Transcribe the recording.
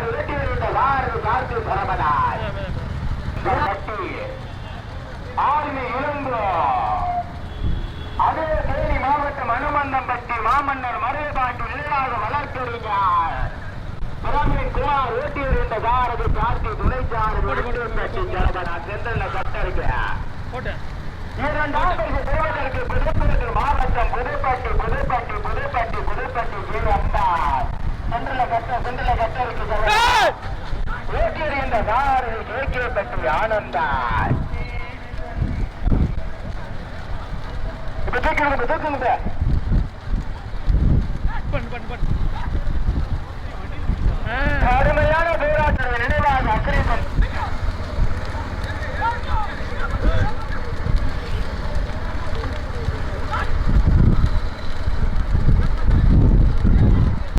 அவர் விரட்டி வருகின்ற வாரது காற்று ஆர்மி இளம்போ அதே தேனி மாவட்டம் அனுமந்தம் பற்றி மாமன்னர் மருதுபாட்டு நிலையாக வளர்த்திருந்தார் பிரமின் குமார் ஓட்டி வருகின்ற வாரது காற்று துணைச்சாறு மாவட்டம் புதுப்பட்டி புதுப்பட்டி புதுப்பட்டி புதுப்பட்டி கீழ் வந்தார் சென்றல கட்ட கட்ட இருக்கிற ஓட்டியிருந்த சாரதி கே ಆನಂದ இப்ப தூக்கிடுங்க தூக்குங்க